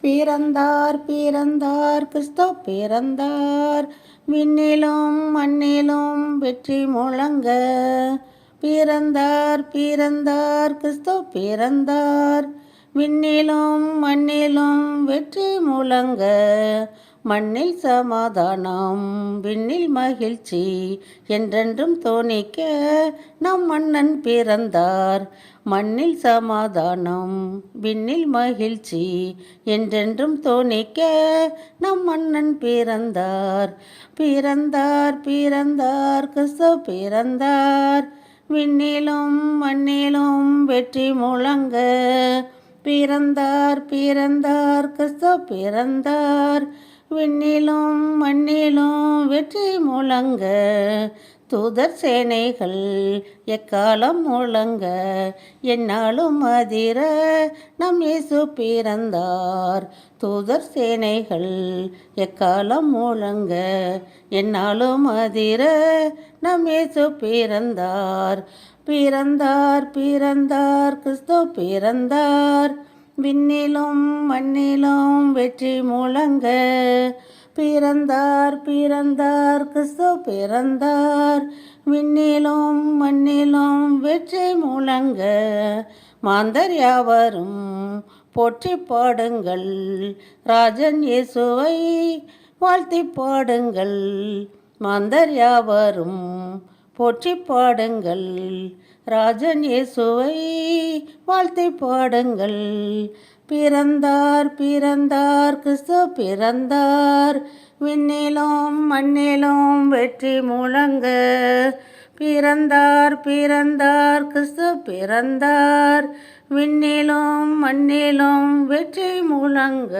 பிறந்தார் பிறந்தார் கிறிஸ்து பிறந்தார். விண்ணிலும் மண்ணிலும் வெற்றி முழங்க. பிறந்தார் பிறந்தார் கிறிஸ்து பிறந்தார். விண்ணிலும் மண்ணிலும் வெற்றி முழங்க. மண்ணில் சமாதானம் விண்ணில் மகிழ்ச்சி என்றென்றும் தோணிக்க நம் மன்னன் பிறந்தார். மண்ணில் சமாதானம் விண்ணில் மகிழ்ச்சி என்றென்றும் தோணிக்க நம் மன்னன் பிறந்தார். பிறந்தார் பிறந்தார் கிறிஸ்து பிறந்தார். விண்ணிலும் மண்ணிலும் வெற்றி முழங்க பிறந்தார் பிறந்தார் கிறிஸ்து பிறந்தார். விண்ணிலும் மண்ணிலும் வெற்றி முழங்க தூதர் சேனைகள் எக்காலம் முழங்க என்னாலும் அதிர நம் இயேசு பிறந்தார். தூதர் சேனைகள் எக்காலம் முழங்க என்னாலும் அதிர நம் இயேசு பிறந்தார். பிறந்தார் பிறந்தார் கிறிஸ்து பிறந்தார். விண்ணிலும் மண்ணிலும் வெற்றி முழங்க. பிறந்தார் பிறந்தார் கிறிஸ்து பிறந்தார். விண்ணிலும் மண்ணிலும் வெற்றி முழங்க. மாந்தர் யாவரும் போற்றி பாடுங்கள். ராஜன் இயேசுவை வாழ்த்தி பாடுங்கள். மாந்தர் யாவரும் போற்றி பாடுங்கள். ராஜன் இயேசுவை வாழ்த்தி பாடுங்கள். பிறந்தார் பிறந்தார் கிறிஸ்து பிறந்தார். விண்ணிலும் மண்ணிலும் வெற்றி முழங்க. பிறந்தார் பிறந்தார் கிறிஸ்து பிறந்தார். விண்ணிலும் மண்ணிலும் வெற்றி முழங்க.